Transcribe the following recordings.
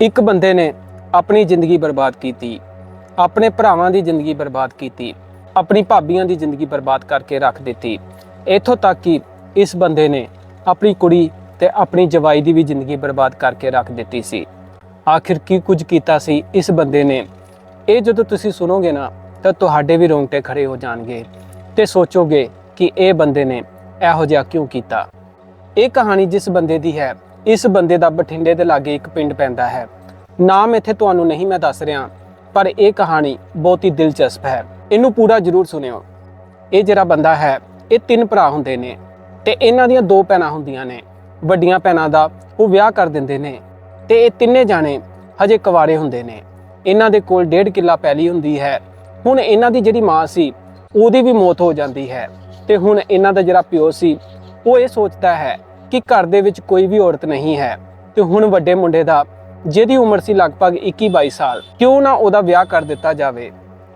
ਇੱਕ ਬੰਦੇ ਨੇ ਆਪਣੀ ਜ਼ਿੰਦਗੀ ਬਰਬਾਦ ਕੀਤੀ, ਆਪਣੇ ਭਰਾਵਾਂ ਦੀ ਜ਼ਿੰਦਗੀ ਬਰਬਾਦ ਕੀਤੀ, ਆਪਣੀ ਭਾਬੀਆਂ ਦੀ ਜ਼ਿੰਦਗੀ ਬਰਬਾਦ ਕਰਕੇ ਰੱਖ ਦਿੱਤੀ। ਇੱਥੋਂ ਤੱਕ ਕਿ ਇਸ ਬੰਦੇ ਨੇ ਆਪਣੀ ਕੁੜੀ ਤੇ ਆਪਣੀ ਜਵਾਈ ਦੀ ਵੀ ਜ਼ਿੰਦਗੀ ਬਰਬਾਦ ਕਰਕੇ ਰੱਖ ਦਿੱਤੀ ਸੀ। ਆਖਿਰ ਕੀ ਕੁਝ ਕੀਤਾ ਸੀ ਇਸ ਬੰਦੇ ਨੇ? ਇਹ ਜਦੋਂ ਤੁਸੀਂ ਸੁਣੋਗੇ ਨਾ, ਤਾਂ ਤੁਹਾਡੇ ਵੀ ਰੋਂਗਟੇ ਖੜੇ ਹੋ ਜਾਣਗੇ ਤੇ ਸੋਚੋਗੇ ਕਿ ਇਹ ਬੰਦੇ ਨੇ ਇਹੋ ਜਿਹਾ ਕਿਉਂ ਕੀਤਾ? ਇਹ ਕਹਾਣੀ ਜਿਸ ਬੰਦੇ ਦੀ ਹੈ ਇਸ ਬੰਦੇ ਦਾ ਬਠਿੰਡੇ ਦੇ ਲਾਗੇ ਇੱਕ ਪਿੰਡ ਪੈਂਦਾ ਹੈ। ਨਾਮ ਇੱਥੇ ਤੁਹਾਨੂੰ ਨਹੀਂ ਮੈਂ ਦੱਸ ਰਿਹਾ, ਪਰ ਇਹ ਕਹਾਣੀ ਬਹੁਤ ਹੀ ਦਿਲਚਸਪ ਹੈ। ਇਹਨੂੰ ਪੂਰਾ ਜ਼ਰੂਰ ਸੁਣਿਓ। ਇਹ ਜਿਹੜਾ ਬੰਦਾ ਹੈ, ਇਹ ਤਿੰਨ ਭਰਾ ਹੁੰਦੇ ਨੇ ਤੇ ਇਹਨਾਂ ਦੀਆਂ ਦੋ ਭੈਣਾਂ ਹੁੰਦੀਆਂ ਨੇ। ਵੱਡੀਆਂ ਭੈਣਾਂ ਦਾ ਉਹ ਵਿਆਹ ਕਰ ਦਿੰਦੇ ਨੇ ਤੇ ਇਹ ਤਿੰਨੇ ਜਾਣੇ ਹਜੇ ਕੁਵਾਰੇ ਹੁੰਦੇ ਨੇ। ਇਹਨਾਂ ਦੇ ਕੋਲ ਡੇਢ ਕਿੱਲਾ ਪੈਲੀ ਹੁੰਦੀ ਹੈ। ਹੁਣ ਇਹਨਾਂ ਦੀ ਜਿਹੜੀ ਮਾਂ ਸੀ, ਉਹਦੀ ਵੀ ਮੌਤ ਹੋ ਜਾਂਦੀ ਹੈ ਤੇ ਹੁਣ ਇਹਨਾਂ ਦਾ ਜਿਹੜਾ ਪਿਓ ਸੀ, ਉਹ ਇਹ ਸੋਚਦਾ ਹੈ ਕਿ ਘਰ ਦੇ ਵਿੱਚ ਕੋਈ ਵੀ ਔਰਤ ਨਹੀਂ ਹੈ ਤੇ ਹੁਣ ਵੱਡੇ ਮੁੰਡੇ ਦਾ, ਜਿਹਦੀ ਉਮਰ ਸੀ ਲਗਭਗ 21-22 ਸਾਲ, ਕਿਉਂ ਨਾ ਉਹਦਾ ਵਿਆਹ ਕਰ ਦਿੱਤਾ ਜਾਵੇ?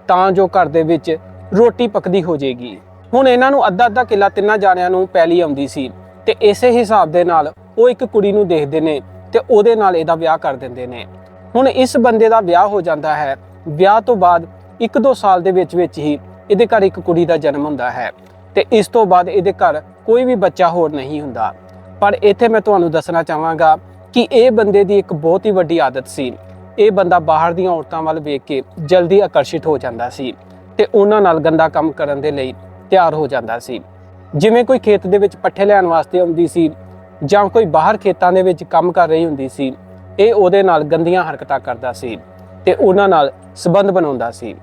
ਤਾਂ ਜੋ ਘਰ ਦੇ ਵਿੱਚ ਰੋਟੀ ਪੱਕਦੀ ਹੋ ਜਾਏਗੀ। ਹੁਣ ਇਹਨਾਂ ਨੂੰ ਅੱਧਾ ਅੱਧਾ ਕਿੱਲਾ ਤਿੰਨਾਂ ਜਾਣਿਆਂ ਨੂੰ ਪੈਲੀ ਆਉਂਦੀ ਸੀ ਤੇ ਇਸੇ ਹਿਸਾਬ ਦੇ ਨਾਲ ਉਹ ਇੱਕ ਕੁੜੀ ਨੂੰ ਦੇਖਦੇ ਨੇ ਤੇ ਉਹਦੇ ਨਾਲ ਇਹਦਾ ਵਿਆਹ ਕਰ ਦਿੰਦੇ ਨੇ। ਹੁਣ ਇਸ ਬੰਦੇ ਦਾ ਵਿਆਹ ਹੋ ਜਾਂਦਾ ਹੈ। ਵਿਆਹ ਤੋਂ ਬਾਅਦ 1-2 ਸਾਲ ਦੇ ਵਿੱਚ ਵਿੱਚ ਹੀ ਇਹਦੇ ਘਰ ਇੱਕ ਕੁੜੀ ਦਾ ਜਨਮ ਹੁੰਦਾ ਹੈ ਤੇ ਇਸ ਤੋਂ ਬਾਅਦ ਇਹਦੇ ਘਰ ਕੋਈ ਵੀ ਬੱਚਾ ਹੋਰ ਨਹੀਂ ਹੁੰਦਾ। ਪਰ ਇੱਥੇ ਮੈਂ ਤੁਹਾਨੂੰ ਦੱਸਣਾ ਚਾਹਾਂਗਾ ਕਿ ਇਹ ਬੰਦੇ ਦੀ ਇੱਕ ਬਹੁਤ ਹੀ ਵੱਡੀ ਆਦਤ ਸੀ। ਇਹ ਬੰਦਾ ਬਾਹਰ ਦੀਆਂ ਔਰਤਾਂ ਵੱਲ ਵੇਖ ਕੇ ਜਲਦੀ ਆਕਰਸ਼ਿਤ ਹੋ ਜਾਂਦਾ ਸੀ ਤੇ ਉਹਨਾਂ ਨਾਲ ਗੰਦਾ ਕੰਮ ਕਰਨ ਦੇ ਲਈ ਤਿਆਰ ਹੋ ਜਾਂਦਾ ਸੀ। ਜਿਵੇਂ ਕੋਈ ਖੇਤ ਦੇ ਵਿੱਚ ਪੱਠੇ ਲੈਣ ਵਾਸਤੇ ਆਉਂਦੀ ਸੀ ਜਾਂ ਕੋਈ ਬਾਹਰ ਖੇਤਾਂ ਦੇ ਵਿੱਚ ਕੰਮ ਕਰ ਰਹੀ ਹੁੰਦੀ ਸੀ, ਇਹ ਉਹਦੇ ਨਾਲ ਗੰਦੀਆਂ ਹਰਕਤਾਂ ਕਰਦਾ ਸੀ ਤੇ ਉਹਨਾਂ ਨਾਲ ਸਬੰਧ ਬਣਾਉਂਦਾ ਸੀ।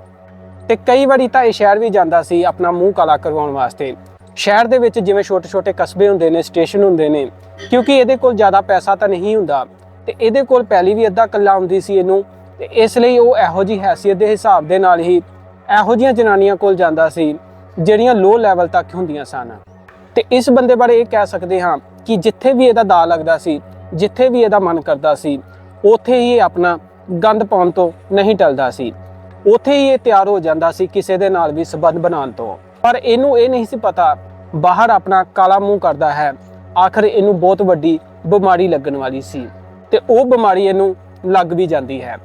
ਤੇ ਕਈ ਵਾਰੀ ਤਾਂ ਇਹ ਸ਼ਹਿਰ ਵੀ ਜਾਂਦਾ ਸੀ ਆਪਣਾ ਮੂੰਹ ਕਾਲਾ ਕਰਵਾਉਣ ਵਾਸਤੇ ਸ਼ਹਿਰ ਦੇ ਵਿੱਚ ਜਿਵੇਂ ਛੋਟੇ-ਛੋਟੇ ਕਸਬੇ ਹੁੰਦੇ ਨੇ, ਸਟੇਸ਼ਨ ਹੁੰਦੇ ਨੇ, ਕਿਉਂਕਿ ਇਹਦੇ ਕੋਲ ਜ਼ਿਆਦਾ ਪੈਸਾ ਤਾਂ ਨਹੀਂ ਹੁੰਦਾ। ਤੇ ਇਹਦੇ ਕੋਲ ਪਹਿਲੀ ਵੀ ਅੱਧਾ ਕੱਲਾ ਆਉਂਦੀ ਸੀ ਇਹਨੂੰ, ਤੇ ਇਸ ਲਈ ਉਹ ਇਹੋ ਜੀ ਹੈਸੀਅਤ ਦੇ ਹਿਸਾਬ ਦੇ ਨਾਲ ਹੀ ਇਹੋ ਜੀਆਂ ਜਨਾਨੀਆਂ ਕੋਲ ਜਾਂਦਾ ਸੀ, ਜਿਹੜੀਆਂ ਲੋ ਲੈਵਲ ਤੱਕ ਹੁੰਦੀਆਂ ਸਨ। ਤੇ ਇਸ ਬੰਦੇ ਬਾਰੇ ਇਹ ਕਹਿ ਸਕਦੇ ਹਾਂ ਕਿ ਜਿੱਥੇ ਵੀ ਇਹਦਾ ਦਾ ਲੱਗਦਾ ਸੀ, ਜਿੱਥੇ ਵੀ ਇਹਦਾ ਮਨ ਕਰਦਾ ਸੀ, ਉੱਥੇ ਹੀ ਇਹ ਆਪਣਾ ਗੰਦ ਪਾਉਣ ਤੋਂ ਨਹੀਂ ਟਲਦਾ ਸੀ। ਉੱਥੇ ਹੀ ਇਹ ਤਿਆਰ ਹੋ ਜਾਂਦਾ ਸੀ ਕਿਸੇ ਦੇ ਨਾਲ ਵੀ ਸਬੰਧ ਬਣਾਉਣ ਤੋਂ। ਪਰ ਇਹਨੂੰ ਇਹ ਨਹੀਂ ਸੀ ਪਤਾ ਬਾਹਰ ਆਪਣਾ ਕਾਲਾ ਮੂੰਹ ਕਰਦਾ ਹੈ। ਆਖਰ ਇਹਨੂੰ ਬਹੁਤ ਵੱਡੀ ਬਿਮਾਰੀ ਲੱਗਣ ਵਾਲੀ ਸੀ ਤੇ ਉਹ ਬਿਮਾਰੀ ਇਹਨੂੰ ਲੱਗ ਵੀ ਜਾਂਦੀ ਹੈ।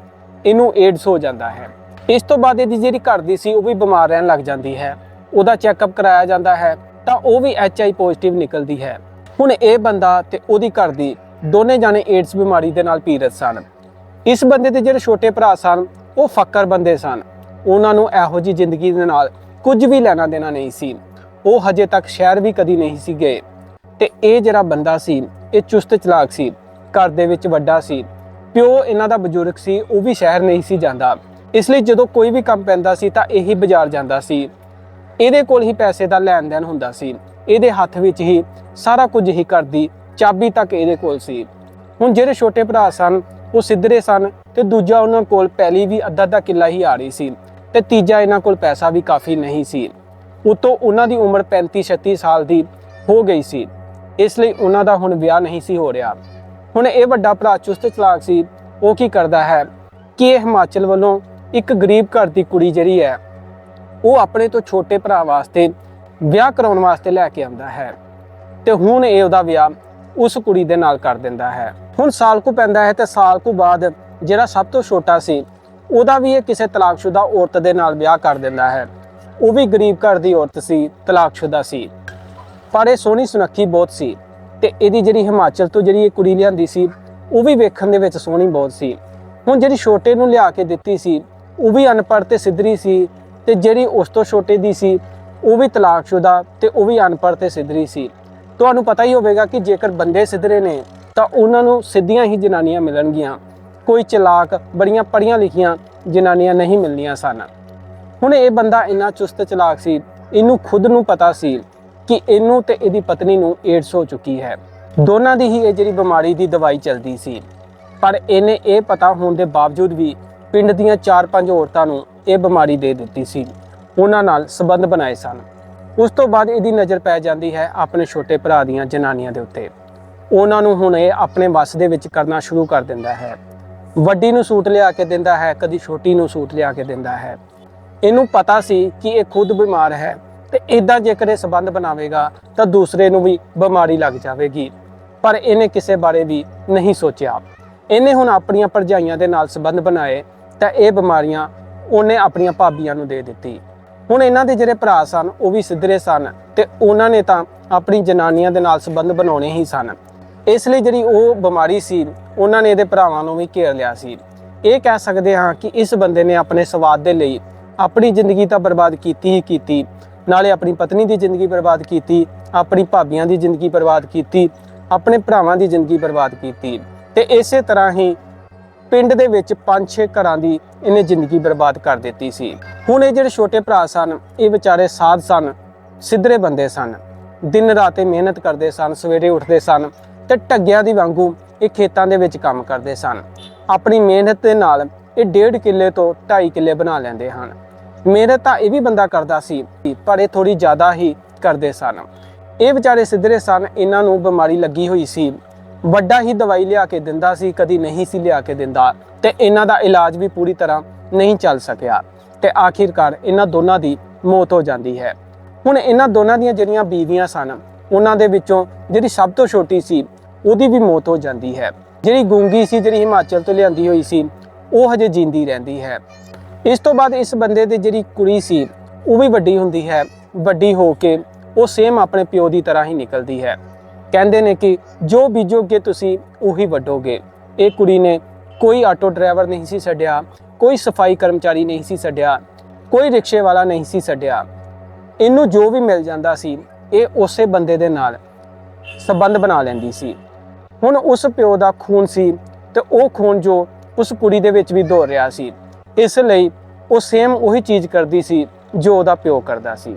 ਇਹਨੂੰ ਏਡਸ ਹੋ ਜਾਂਦਾ ਹੈ। ਇਸ ਤੋਂ ਬਾਅਦ ਇਹਦੀ ਜਿਹੜੀ ਘਰ ਦੀ ਸੀ, ਉਹ ਵੀ ਬਿਮਾਰ ਰਹਿਣ ਲੱਗ ਜਾਂਦੀ ਹੈ। ਉਹਦਾ ਚੈੱਕਅਪ ਕਰਾਇਆ ਜਾਂਦਾ ਹੈ ਤਾਂ ਉਹ ਵੀ ਐਚਆਈ ਪੋਜ਼ਿਟਿਵ ਨਿਕਲਦੀ ਹੈ। ਹੁਣ ਇਹ ਬੰਦਾ ਤੇ ਉਹਦੀ ਘਰ ਦੀ ਦੋਨੇ ਜਾਣੇ ਏਡਸ ਬਿਮਾਰੀ ਦੇ ਨਾਲ ਪੀੜਤ ਸਨ। ਇਸ ਬੰਦੇ ਦੇ ਜਿਹੜੇ ਛੋਟੇ ਭਰਾ ਸਨ, ਉਹ ਫੱਕਰ ਬੰਦੇ ਸਨ। ਉਹਨਾਂ ਨੂੰ ਇਹੋ ਜੀ ਜ਼ਿੰਦਗੀ ਦੇ ਨਾਲ ਕੁਝ ਵੀ ਲੈਣਾ ਦੇਣਾ ਨਹੀਂ ਸੀ। ਉਹ ਹਜੇ ਤੱਕ ਸ਼ਹਿਰ ਵੀ ਕਦੀ ਨਹੀਂ ਸੀ ਗਏ। ਤੇ ਇਹ ਜਿਹੜਾ ਬੰਦਾ ਸੀ, ਇਹ ਚੁਸਤ ਚਲਾਕ ਸੀ, ਘਰ ਦੇ ਵਿੱਚ ਵੱਡਾ ਸੀ। ਪਿਓ ਇਹਨਾਂ ਦਾ ਬਜ਼ੁਰਗ ਸੀ, ਉਹ ਵੀ ਸ਼ਹਿਰ ਨਹੀਂ ਸੀ ਜਾਂਦਾ। ਇਸ ਲਈ ਜਦੋਂ ਕੋਈ ਵੀ ਕੰਮ ਪੈਂਦਾ ਸੀ ਤਾਂ ਇਹੀ ਬਾਜ਼ਾਰ ਜਾਂਦਾ ਸੀ। ਇਹਦੇ ਕੋਲ ਹੀ ਪੈਸੇ ਦਾ ਲੈਣ ਦੇਣ ਹੁੰਦਾ ਸੀ। ਇਹਦੇ ਹੱਥ ਵਿੱਚ ਹੀ ਸਾਰਾ ਕੁਝ ਹੀ ਕਰਦੀ ਚਾਬੀ ਤੱਕ ਇਹਦੇ ਕੋਲ ਸੀ। ਹੁਣ ਜਿਹੜੇ ਛੋਟੇ ਭਰਾ ਸਨ, ਉਹ ਸਿੱਧਰੇ ਸਨ ਤੇ ਦੂਜਾ ਉਹਨਾਂ ਕੋਲ ਪਹਿਲੀ ਵੀ ਅੱਧਾ ਅੱਧਾ ਕਿੱਲਾ ਹੀ ਆ ਰਹੀ ਸੀ। ਤੇ ਤੀਜਾ ਇਹਨਾਂ ਕੋਲ ਪੈਸਾ ਵੀ ਕਾਫੀ ਨਹੀਂ ਸੀ। ਉਤੋਂ ਉਹਨਾਂ ਦੀ ਉਮਰ 35 36 ਸਾਲ ਦੀ ਹੋ ਗਈ ਸੀ। ਇਸ ਲਈ ਉਹਨਾਂ ਦਾ ਹੁਣ ਵਿਆਹ ਨਹੀਂ ਸੀ ਹੋ ਰਿਹਾ। ਹੁਣ ਇਹ ਵੱਡਾ ਭਰਾ ਚੁਸਤ ਚਲਾਕ ਸੀ। ਉਹ ਕੀ ਕਰਦਾ ਹੈ ਕਿ ਇਹ ਹਿਮਾਚਲ ਵੱਲੋਂ ਇੱਕ ਗਰੀਬ ਘਰ ਦੀ ਕੁੜੀ ਜਿਹੜੀ ਹੈ, ਉਹ ਆਪਣੇ ਤੋਂ ਛੋਟੇ ਭਰਾ ਵਾਸਤੇ ਵਿਆਹ ਕਰਾਉਣ ਵਾਸਤੇ ਲੈ ਕੇ ਆਉਂਦਾ ਹੈ ਤੇ ਹੁਣ ਇਹ ਉਹਦਾ ਵਿਆਹ ਉਸ ਕੁੜੀ ਦੇ ਨਾਲ ਕਰ ਦਿੰਦਾ ਹੈ। ਹੁਣ ਸਾਲ ਕੁ ਪੈਂਦਾ ਹੈ ਤੇ ਸਾਲ ਕੁ ਬਾਅਦ ਜਿਹੜਾ ਸਭ ਤੋਂ ਛੋਟਾ ਸੀ ਉਹਦਾ ਵੀ ਇਹ ਕਿਸੇ ਤਲਾਕਸ਼ੁਦਾ ਔਰਤ ਦੇ ਨਾਲ ਵਿਆਹ ਕਰ ਦਿੰਦਾ ਹੈ। ਉਹ ਵੀ ਗਰੀਬ ਘਰ ਦੀ ਔਰਤ ਸੀ, ਤਲਾਕਸ਼ੁਦਾ ਸੀ। ਪਰ ਇਹ ਸੋਹਣੀ ਸੁਨੱਖੀ ਬਹੁਤ ਸੀ ਤੇ ਇਹਦੀ ਜਿਹੜੀ ਹਿਮਾਚਲ ਤੋਂ ਜਿਹੜੀ ਇਹ ਕੁੜੀ ਲਿਆਂਦੀ ਸੀ, ਉਹ ਵੀ ਵੇਖਣ ਦੇ ਵਿੱਚ ਸੋਹਣੀ ਬਹੁਤ ਸੀ। ਹੁਣ ਜਿਹੜੀ ਛੋਟੇ ਨੂੰ ਲਿਆ ਕੇ ਦਿੱਤੀ ਸੀ, ਉਹ ਵੀ ਅਨਪੜ੍ਹ ਤੇ ਸਿੱਧਰੀ ਸੀ ਤੇ ਜਿਹੜੀ ਉਸ ਤੋਂ ਛੋਟੇ ਦੀ ਸੀ, ਉਹ ਵੀ ਤਲਾਕਸ਼ੁਦਾ ਤੇ ਉਹ ਵੀ ਅਨਪੜ੍ਹ ਤੇ ਸਿੱਧਰੀ ਸੀ। ਤੁਹਾਨੂੰ ਪਤਾ ਹੀ ਹੋਵੇਗਾ ਕਿ ਜੇਕਰ ਬੰਦੇ ਸਿੱਧਰੇ ਨੇ, ਤਾਂ ਉਹਨਾਂ ਨੂੰ ਸਿੱਧੀਆਂ ਹੀ ਜਨਾਨੀਆਂ ਮਿਲਣਗੀਆਂ। ਕੋਈ ਚਲਾਕ ਬੜੀਆਂ ਪੜੀਆਂ ਲਿਖੀਆਂ ਜਨਾਨੀਆਂ ਨਹੀਂ ਮਿਲਣੀਆਂ ਸਨ। ਹੁਣ ਇਹ ਬੰਦਾ ਇੰਨਾ ਚੁਸਤ ਚਲਾਕ ਸੀ, ਇਹਨੂੰ ਖੁਦ ਨੂੰ ਪਤਾ ਸੀ ਕਿ ਇਹਨੂੰ ਤੇ ਇਹਦੀ ਪਤਨੀ ਨੂੰ ਏਡਸ ਹੋ ਚੁੱਕੀ ਹੈ। ਦੋਨਾਂ ਦੀ ਹੀ ਇਹ ਜਿਹੜੀ ਬਿਮਾਰੀ ਦੀ ਦਵਾਈ ਚੱਲਦੀ ਸੀ। ਪਰ ਇਹਨੇ ਇਹ ਪਤਾ ਹੋਣ ਦੇ ਬਾਵਜੂਦ ਵੀ ਪਿੰਡ ਦੀਆਂ 4-5 ਔਰਤਾਂ ਨੂੰ ਇਹ ਬਿਮਾਰੀ ਦੇ ਦਿੱਤੀ ਸੀ। ਉਹਨਾਂ ਨਾਲ ਸਬੰਧ ਬਣਾਏ ਸਨ। ਉਸ ਤੋਂ ਬਾਅਦ ਇਹਦੀ ਨਜ਼ਰ ਪੈ ਜਾਂਦੀ ਹੈ ਆਪਣੇ ਛੋਟੇ ਭਰਾ ਦੀਆਂ ਜਨਾਨੀਆਂ ਦੇ ਉੱਤੇ। ਉਹਨਾਂ ਨੂੰ ਹੁਣ ਇਹ ਆਪਣੇ ਵੱਸ ਦੇ ਵਿੱਚ ਕਰਨਾ ਸ਼ੁਰੂ ਕਰ ਦਿੰਦਾ ਹੈ। ਵੱਡੀ ਨੂੰ ਸੂਟ ਲਿਆ ਕੇ ਦਿੰਦਾ ਹੈ, ਕਦੀ ਛੋਟੀ ਨੂੰ ਸੂਟ ਲਿਆ ਕੇ ਦਿੰਦਾ ਹੈ। ਇਹਨੂੰ ਪਤਾ ਸੀ ਕਿ ਇਹ ਖੁਦ ਬਿਮਾਰ ਹੈ ਤੇ ਇਦਾਂ ਜੇਕਰ ਇਹ ਸੰਬੰਧ ਬਣਾਵੇਗਾ ਤਾਂ ਦੂਸਰੇ ਨੂੰ ਵੀ ਬਿਮਾਰੀ ਲੱਗ ਜਾਵੇਗੀ। ਪਰ ਇਹਨੇ ਕਿਸੇ ਬਾਰੇ ਵੀ ਨਹੀਂ ਸੋਚਿਆ। ਇਹਨੇ ਹੁਣ ਆਪਣੀਆਂ ਭਰਜਾਈਆਂ ਦੇ ਨਾਲ ਸੰਬੰਧ ਬਣਾਏ ਤਾਂ ਇਹ ਬਿਮਾਰੀਆਂ ਉਹਨੇ ਆਪਣੀਆਂ ਭਾਬੀਆਂ ਨੂੰ ਦੇ ਦਿੱਤੀ। ਹੁਣ ਇਹਨਾਂ ਦੇ ਜਿਹੜੇ ਭਰਾ ਸਨ, ਉਹ ਵੀ ਸਿੱਧਰੇ ਸਨ ਤੇ ਉਹਨਾਂ ਨੇ ਤਾਂ ਆਪਣੀ ਜਨਾਨੀਆਂ ਦੇ ਨਾਲ ਸੰਬੰਧ ਬਣਾਉਣੇ ਹੀ ਸਨ। ਇਸ ਲਈ ਜਿਹੜੀ ਉਹ ਬਿਮਾਰੀ ਸੀ, ਉਹਨਾਂ ਨੇ ਇਹਦੇ ਭਰਾਵਾਂ ਨੂੰ ਵੀ ਘੇਰ ਲਿਆ ਸੀ। ਇਹ ਕਹਿ ਸਕਦੇ ਹਾਂ ਕਿ ਇਸ ਬੰਦੇ ਨੇ ਆਪਣੇ ਸਵਾਦ ਦੇ ਲਈ ਆਪਣੀ ਜ਼ਿੰਦਗੀ ਤਾਂ ਬਰਬਾਦ ਕੀਤੀ ਹੀ ਕੀਤੀ, ਨਾਲੇ ਆਪਣੀ ਪਤਨੀ ਦੀ ਜ਼ਿੰਦਗੀ ਬਰਬਾਦ ਕੀਤੀ, ਆਪਣੀ ਭਾਬੀਆਂ ਦੀ ਜ਼ਿੰਦਗੀ ਬਰਬਾਦ ਕੀਤੀ, ਆਪਣੇ ਭਰਾਵਾਂ ਦੀ ਜ਼ਿੰਦਗੀ ਬਰਬਾਦ ਕੀਤੀ ਤੇ ਇਸੇ ਤਰ੍ਹਾਂ ਹੀ ਪਿੰਡ ਦੇ ਵਿੱਚ 5-6 ਘਰਾਂ ਦੀ ਇਹਨੇ ਜ਼ਿੰਦਗੀ ਬਰਬਾਦ ਕਰ ਦਿੱਤੀ ਸੀ। ਹੁਣ ਇਹ ਜਿਹੜੇ ਛੋਟੇ ਭਰਾ ਸਨ, ਇਹ ਵਿਚਾਰੇ ਸਾਧ ਸਨ, ਸਿੱਧਰੇ ਬੰਦੇ ਸਨ, ਦਿਨ ਰਾਤ ਮਿਹਨਤ ਕਰਦੇ ਸਨ, ਸਵੇਰੇ ਉੱਠਦੇ ਸਨ ਤੇ ਢੱਗਿਆਂ ਦੀ ਵਾਂਗੂ ਇਹ ਖੇਤਾਂ ਦੇ ਵਿੱਚ ਕੰਮ ਕਰਦੇ ਸਨ। ਆਪਣੀ ਮਿਹਨਤ ਦੇ ਨਾਲ ਇਹ ਡੇਢ ਕਿੱਲੇ ਤੋਂ 2.5 ਕਿੱਲੇ ਬਣਾ ਲੈਂਦੇ ਹਨ। ਮਿਹਨਤ ਤਾਂ ਇਹ ਵੀ ਬੰਦਾ ਕਰਦਾ ਸੀ, ਪਰ ਇਹ ਥੋੜੀ ਜ਼ਿਆਦਾ ਹੀ ਕਰਦੇ ਸਨ। ਇਹ ਵਿਚਾਰੇ ਸਿੱਧਰੇ ਸਨ, ਇਹਨਾਂ ਨੂੰ ਬਿਮਾਰੀ ਲੱਗੀ ਹੋਈ ਸੀ। ਵੱਡਾ ਹੀ ਦਵਾਈ ਲਿਆ ਕੇ ਦਿੰਦਾ ਸੀ, ਕਦੀ ਨਹੀਂ ਸੀ ਲਿਆ ਕੇ ਦਿੰਦਾ ਤੇ ਇਹਨਾਂ ਦਾ ਇਲਾਜ ਵੀ ਪੂਰੀ ਤਰ੍ਹਾਂ ਨਹੀਂ ਚੱਲ ਸਕਿਆ ਤੇ ਆਖਿਰਕਾਰ ਇਹਨਾਂ ਦੋਨਾਂ ਦੀ ਮੌਤ ਹੋ ਜਾਂਦੀ ਹੈ। ਹੁਣ ਇਹਨਾਂ ਦੋਨਾਂ ਦੀਆਂ ਜਿਹੜੀਆਂ ਬੀਵੀਆਂ ਸਨ, ਉਹਨਾਂ ਦੇ ਵਿੱਚੋਂ ਜਿਹੜੀ ਸਭ ਤੋਂ ਛੋਟੀ ਸੀ ਉਹਦੀ ਵੀ ਮੌਤ ਹੋ ਜਾਂਦੀ ਹੈ। ਜਿਹੜੀ ਗੂੰਗੀ ਸੀ, ਜਿਹੜੀ ਹਿਮਾਚਲ ਤੋਂ ਲਿਆਂਦੀ ਹੋਈ ਸੀ, ਉਹ ਹਜੇ ਜਿੰਦੀ ਰਹਿੰਦੀ ਹੈ। ਇਸ ਤੋਂ ਬਾਅਦ ਇਸ ਬੰਦੇ ਦੀ ਜਿਹੜੀ ਕੁੜੀ ਸੀ, ਉਹ ਵੀ ਵੱਡੀ ਹੁੰਦੀ ਹੈ। ਵੱਡੀ ਹੋ ਕੇ ਉਹ ਸੇਮ ਆਪਣੇ ਪਿਓ ਦੀ ਤਰ੍ਹਾਂ ਹੀ ਨਿਕਲਦੀ ਹੈ। ਕਹਿੰਦੇ ਨੇ ਕਿ ਜੋ ਬੀਜੋਗੇ ਤੁਸੀਂ, ਉਹੀ ਵੱਢੋਗੇ। ਇਹ ਕੁੜੀ ਨੇ ਕੋਈ ਆਟੋ ਡਰਾਈਵਰ ਨਹੀਂ ਸੀ ਛੱਡਿਆ, ਕੋਈ ਸਫ਼ਾਈ ਕਰਮਚਾਰੀ ਨਹੀਂ ਸੀ ਛੱਡਿਆ, ਕੋਈ ਰਿਕਸ਼ੇ ਵਾਲਾ ਨਹੀਂ ਸੀ ਛੱਡਿਆ। ਇਹਨੂੰ ਜੋ ਵੀ ਮਿਲ ਜਾਂਦਾ ਸੀ, ਇਹ ਉਸੇ ਬੰਦੇ ਦੇ ਨਾਲ ਸਬੰਧ ਬਣਾ ਲੈਂਦੀ ਸੀ। ਹੁਣ ਉਸ ਪਿਓ ਦਾ ਖੂਨ ਸੀ ਤੇ ਉਹ ਖੂਨ ਜੋ ਉਸ ਕੁੜੀ ਦੇ ਵਿੱਚ ਵੀ ਦੌੜ ਰਿਹਾ ਸੀ। ਇਸ ਲਈ ਉਹ ਸੇਮ ਉਹੀ ਚੀਜ਼ ਕਰਦੀ ਸੀ ਜੋ ਉਹਦਾ ਪਿਓ ਕਰਦਾ ਸੀ।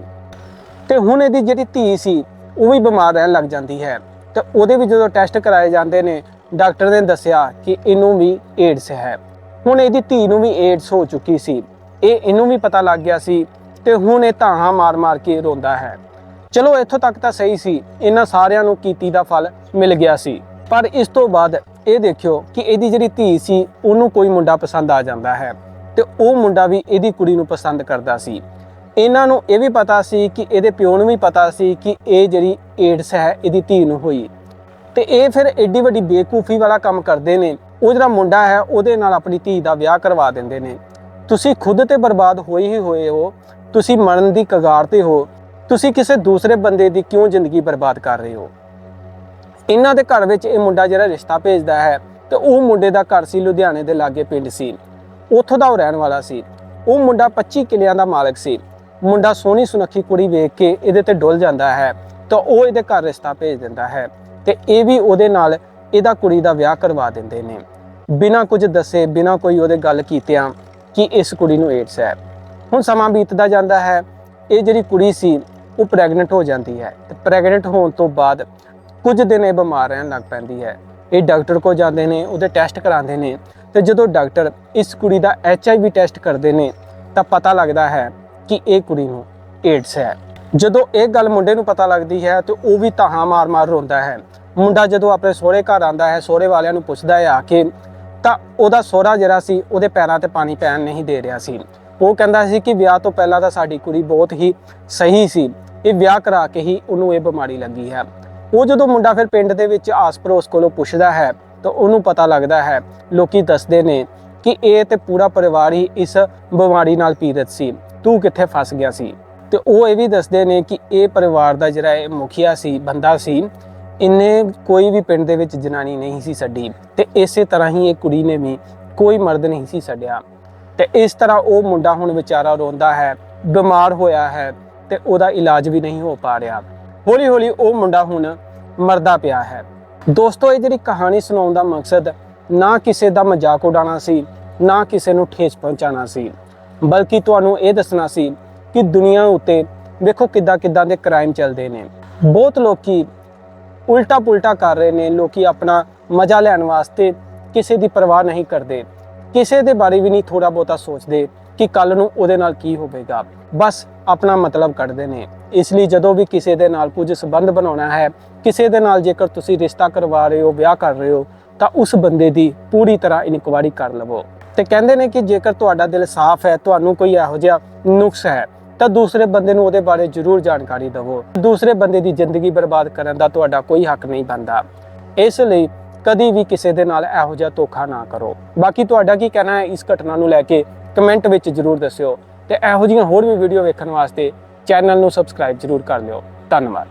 ਤੇ ਹੁਣ ਇਹਦੀ ਜਿਹੜੀ ਧੀ ਸੀ, ਉਹ ਵੀ ਬਿਮਾਰ ਰਹਿਣ ਲੱਗ ਜਾਂਦੀ ਹੈ। ਤੇ ਉਹਦੇ ਵੀ ਜਦੋਂ ਟੈਸਟ ਕਰਾਏ ਜਾਂਦੇ ਨੇ ਡਾਕਟਰ ਨੇ ਦੱਸਿਆ ਕਿ ਇਹਨੂੰ ਵੀ ਏਡਸ ਹੈ। ਹੁਣ ਇਹਦੀ ਧੀ ਨੂੰ ਵੀ ਏਡਸ ਹੋ ਚੁੱਕੀ ਸੀ। ਇਹ ਇਹਨੂੰ ਵੀ ਪਤਾ ਲੱਗ ਗਿਆ ਸੀ ਤੇ ਹੁਣ ਇਹ ਧਾਹਾਂ ਮਾਰ-ਮਾਰ ਕੇ ਰੋਂਦਾ ਹੈ। ਚਲੋ ਇੱਥੋਂ ਤੱਕ ਤਾਂ ਸਹੀ ਸੀ। ਇਹਨਾਂ ਸਾਰਿਆਂ ਨੂੰ ਕੀਤੀ ਦਾ ਫਲ ਮਿਲ ਗਿਆ ਸੀ। ਪਰ ਇਸ ਤੋਂ ਬਾਅਦ ਇਹ ਦੇਖਿਓ ਕਿ ਇਹਦੀ ਜਿਹੜੀ ਧੀ ਸੀ, ਉਹਨੂੰ ਕੋਈ ਮੁੰਡਾ ਪਸੰਦ ਆ ਜਾਂਦਾ ਹੈ ਤੇ ਉਹ ਮੁੰਡਾ ਵੀ ਇਹਦੀ ਕੁੜੀ ਨੂੰ ਪਸੰਦ ਕਰਦਾ ਸੀ। ਇਹਨਾਂ ਨੂੰ ਇਹ ਵੀ ਪਤਾ ਸੀ ਕਿ ਇਹਦੇ ਪਿਓ ਨੂੰ ਵੀ ਪਤਾ ਸੀ ਕਿ ਇਹ ਜਿਹੜੀ ਏਡਸ ਹੈ, ਇਹਦੀ ਧੀ ਨੂੰ ਹੋਈ। ਤੇ ਇਹ ਫਿਰ ਐਡੀ ਵੱਡੀ ਬੇਕੂਫੀ ਵਾਲਾ ਕੰਮ ਕਰਦੇ ਨੇ। ਉਹ ਜਿਹੜਾ ਮੁੰਡਾ ਹੈ, ਉਹਦੇ ਨਾਲ ਆਪਣੀ ਧੀ ਦਾ ਵਿਆਹ ਕਰਵਾ ਦਿੰਦੇ ਨੇ। ਤੁਸੀਂ ਖੁਦ ਤੇ ਬਰਬਾਦ ਹੋਏ ਹੀ ਹੋਏ ਹੋ। ਤੁਸੀਂ ਮਰਨ ਦੀ ਕਗਾਰ ਤੇ ਹੋ। ਤੁਸੀਂ ਕਿਸੇ ਦੂਸਰੇ ਬੰਦੇ ਦੀ ਕਿਉਂ ਜ਼ਿੰਦਗੀ ਬਰਬਾਦ ਕਰ ਰਹੇ ਹੋ? ਇਹਨਾਂ ਦੇ ਘਰ ਵਿੱਚ ਇਹ ਮੁੰਡਾ ਜਿਹੜਾ ਰਿਸ਼ਤਾ ਭੇਜਦਾ ਹੈ ਤੇ ਉਹ ਮੁੰਡੇ ਦਾ ਘਰ ਸੀ ਲੁਧਿਆਣੇ ਦੇ ਲਾਗੇ ਪਿੰਡ ਸੀ। ਉੱਥੋਂ ਦਾ ਉਹ ਰਹਿਣ ਵਾਲਾ ਸੀ। ਉਹ ਮੁੰਡਾ 25 ਕਿੱਲਿਆਂ ਦਾ ਮਾਲਕ ਸੀ। ਮੁੰਡਾ ਸੋਹਣੀ ਸੁਨੱਖੀ ਕੁੜੀ ਵੇਖ ਕੇ ਇਹਦੇ ਤੇ ਡੁੱਲ ਜਾਂਦਾ ਹੈ ਤਾਂ ਉਹ ਇਹਦੇ ਘਰ ਰਿਸ਼ਤਾ ਭੇਜ ਦਿੰਦਾ ਹੈ ਤੇ ਇਹ ਵੀ ਉਹਦੇ ਨਾਲ ਇਹਦਾ ਕੁੜੀ ਦਾ ਵਿਆਹ ਕਰਵਾ ਦਿੰਦੇ ਨੇ। ਬਿਨਾਂ ਕੁਝ ਦੱਸੇ, ਬਿਨਾਂ ਕੋਈ ਉਹਦੇ ਗੱਲ ਕੀਤਿਆਂ ਕਿ ਇਸ ਕੁੜੀ ਨੂੰ ਏਡਸ ਹੈ। ਹੁਣ ਸਮਾਂ ਬੀਤਦਾ ਜਾਂਦਾ ਹੈ। ਇਹ ਜਿਹੜੀ ਕੁੜੀ ਸੀ, ਉਹ ਪ੍ਰੈਗਨੈਂਟ ਹੋ ਜਾਂਦੀ ਹੈ। ਤੇ ਪ੍ਰੈਗਨੈਂਟ ਹੋਣ ਤੋਂ ਬਾਅਦ ਕੁਝ ਦਿਨ ਇਹ ਬਿਮਾਰ ਰਹਿਣ ਲੱਗ ਪੈਂਦੀ ਹੈ। ਇਹ ਡਾਕਟਰ ਕੋਲ ਜਾਂਦੇ ਨੇ, ਉਹਦੇ ਟੈਸਟ ਕਰਾਉਂਦੇ ਨੇ ਤੇ ਜਦੋਂ ਡਾਕਟਰ ਇਸ ਕੁੜੀ ਦਾ ਐਚਆਈਵੀ ਟੈਸਟ ਕਰਦੇ ਨੇ, ਤਾਂ ਪਤਾ ਲੱਗਦਾ ਹੈ ਕਿ ਇਹ ਕੁੜੀ ਨੂੰ ਏਡਸ ਹੈ। ਜਦੋਂ ਇਹ ਗੱਲ ਮੁੰਡੇ ਨੂੰ ਪਤਾ ਲੱਗਦੀ ਹੈ ਤੇ ਉਹ ਵੀ ਤਾਹਾਂ ਮਾਰ-ਮਾਰ ਰੋਂਦਾ ਹੈ। ਮੁੰਡਾ ਜਦੋਂ ਆਪਣੇ ਸਹੁਰੇ ਘਰ ਆਂਦਾ ਹੈ, ਸਹੁਰੇ ਵਾਲਿਆਂ ਨੂੰ ਪੁੱਛਦਾ ਹੈ ਆ ਕੇ, ਤਾਂ ਉਹਦਾ ਸਹੁਰਾ ਜਿਹੜਾ ਸੀ, ਉਹਦੇ ਪੈਰਾਂ ਤੇ ਪਾਣੀ ਪੈਣ ਨਹੀਂ ਦੇ ਰਿਹਾ ਸੀ। ਉਹ ਕਹਿੰਦਾ ਸੀ ਕਿ ਵਿਆਹ ਤੋਂ ਪਹਿਲਾਂ ਤਾਂ ਸਾਡੀ ਕੁੜੀ ਬਹੁਤ ਹੀ ਸਹੀ ਸੀ। ਇਹ ਵਿਆਹ ਕਰਾ ਕੇ ਹੀ ਉਹਨੂੰ ਇਹ ਬਿਮਾਰੀ ਲੱਗੀ ਹੈ। ਉਹ ਜਦੋਂ ਮੁੰਡਾ ਫਿਰ ਪਿੰਡ ਦੇ ਵਿੱਚ ਆਸ-ਪੜੋਸ ਕੋਲੋਂ ਪੁੱਛਦਾ ਹੈ, ਤਾਂ ਉਹਨੂੰ ਪਤਾ ਲੱਗਦਾ ਹੈ, ਲੋਕੀ ਦੱਸਦੇ ਨੇ ਕਿ ਇਹ ਤੇ ਪੂਰਾ ਪਰਿਵਾਰ ਹੀ ਇਸ ਬਿਮਾਰੀ ਨਾਲ ਪੀੜਤ ਸੀ, ਤੂੰ ਕਿੱਥੇ ਫਸ ਗਿਆ ਸੀ? ਤੇ ਉਹ ਇਹ ਵੀ ਦੱਸਦੇ ਨੇ ਕਿ ਇਹ ਪਰਿਵਾਰ ਦਾ ਜਿਹੜਾ ਇਹ ਮੁਖੀਆ ਸੀ, ਬੰਦਾ ਸੀ ਇੰਨੇ ਕੋਈ ਵੀ ਪਿੰਡ ਦੇ ਵਿੱਚ ਜਨਾਨੀ ਨਹੀਂ ਸੀ ਛੱਡੀ, ਤੇ ਇਸੇ ਤਰ੍ਹਾਂ ਹੀ ਇਹ ਕੁੜੀ ਨੇ ਵੀ ਕੋਈ ਮਰਦ ਨਹੀਂ ਸੀ ਛੱਡਿਆ। ਤੇ ਇਸ ਤਰ੍ਹਾਂ ਉਹ ਮੁੰਡਾ ਹੁਣ ਵਿਚਾਰਾ ਰੋਂਦਾ ਹੈ, ਬਿਮਾਰ ਹੋਇਆ ਹੈ, ਤੇ ਉਹਦਾ ਇਲਾਜ ਵੀ ਨਹੀਂ ਹੋ ਪਾ ਰਿਹਾ। ਹੌਲੀ ਹੌਲੀ ਉਹ ਮੁੰਡਾ ਹੁਣ ਮਰਦਾ ਪਿਆ ਹੈ। ਦੋਸਤੋ, ਇਹ ਜਿਹੜੀ ਕਹਾਣੀ ਸੁਣਾਉਣ ਦਾ ਮਕਸਦ ਨਾ ਕਿਸੇ ਦਾ ਮਜ਼ਾਕ ਉਡਾਉਣਾ ਸੀ, ਨਾ ਕਿਸੇ ਨੂੰ ਠੇਸ ਪਹੁੰਚਾਉਣਾ ਸੀ, ਬਲਕਿ ਤੁਹਾਨੂੰ ਇਹ ਦੱਸਣਾ ਸੀ ਕਿ ਦੁਨੀਆ ਉੱਤੇ ਵੇਖੋ ਕਿੱਦਾਂ ਕਿੱਦਾਂ ਦੇ ਕ੍ਰਾਈਮ ਚੱਲਦੇ ਨੇ। ਬਹੁਤ ਲੋਕੀ ਉਲਟਾ ਪੁਲਟਾ ਕਰ ਰਹੇ ਨੇ, ਲੋਕੀ ਆਪਣਾ ਮਜ਼ਾ ਲੈਣ ਵਾਸਤੇ ਕਿਸੇ ਦੀ ਪਰਵਾਹ ਨਹੀਂ ਕਰਦੇ, ਕਿਸੇ ਦੇ ਬਾਰੇ ਵੀ ਨਹੀਂ ਥੋੜਾ ਬਹੁਤਾ ਸੋਚਦੇ ਕਿ ਕੱਲ ਨੂੰ ਉਹਦੇ ਨਾਲ ਕੀ ਹੋਵੇਗਾ। ਬਸ ਆਪਣਾ ਮਤਲਬ ਕੱਢਦੇ ਨੇ। ਇਸ ਲਈ ਜਦੋਂ ਵੀ ਕਿਸੇ ਦੇ ਨਾਲ ਕੁਝ ਸਬੰਧ ਬਣਾਉਣਾ ਹੈ, ਕਿਸੇ ਦੇ ਨਾਲ ਜੇਕਰ ਤੁਸੀਂ ਰਿਸ਼ਤਾ ਕਰਵਾ ਰਹੇ ਹੋ, ਵਿਆਹ ਕਰ ਰਹੇ ਹੋ, ਤਾਂ ਉਸ ਬੰਦੇ ਦੀ ਪੂਰੀ ਤਰ੍ਹਾਂ ਇਨਕੁਆਇਰੀ ਕਰ ਲਵੋ। ਤੇ ਕਹਿੰਦੇ ਨੇ ਕਿ ਜੇਕਰ ਤੁਹਾਡਾ ਦਿਲ ਸਾਫ਼ ਹੈ, ਤੁਹਾਨੂੰ ਕੋਈ ਇਹੋ ਜਿਹਾ ਨੁਕਸ ਹੈ, ਤਾਂ ਦੂਸਰੇ ਬੰਦੇ ਨੂੰ ਉਹਦੇ ਬਾਰੇ ਜ਼ਰੂਰ ਜਾਣਕਾਰੀ ਦਿਵੋ। ਦੂਸਰੇ ਬੰਦੇ ਦੀ ਜ਼ਿੰਦਗੀ ਬਰਬਾਦ ਕਰਨ ਦਾ ਤੁਹਾਡਾ ਕੋਈ ਹੱਕ ਨਹੀਂ ਬਣਦਾ। ਇਸ ਲਈ ਕਦੀ ਵੀ ਕਿਸੇ ਦੇ ਨਾਲ ਇਹੋ ਜਿਹਾ ਧੋਖਾ ਨਾ ਕਰੋ। ਬਾਕੀ ਤੁਹਾਡਾ ਕੀ ਕਹਿਣਾ ਹੈ ਇਸ ਘਟਨਾ ਨੂੰ ਲੈ ਕੇ? ਕਮੈਂਟ ਵਿੱਚ ਜਰੂਰ ਦੱਸਿਓ ਤੇ ਇਹੋ ਜਿਹੀਆਂ ਹੋਰ ਵੀ ਵੀਡੀਓ ਵੇਖਣ ਵਾਸਤੇ ਚੈਨਲ ਨੂੰ ਸਬਸਕ੍ਰਾਈਬ ਜਰੂਰ ਕਰ ਲਿਓ। ਧੰਨਵਾਦ।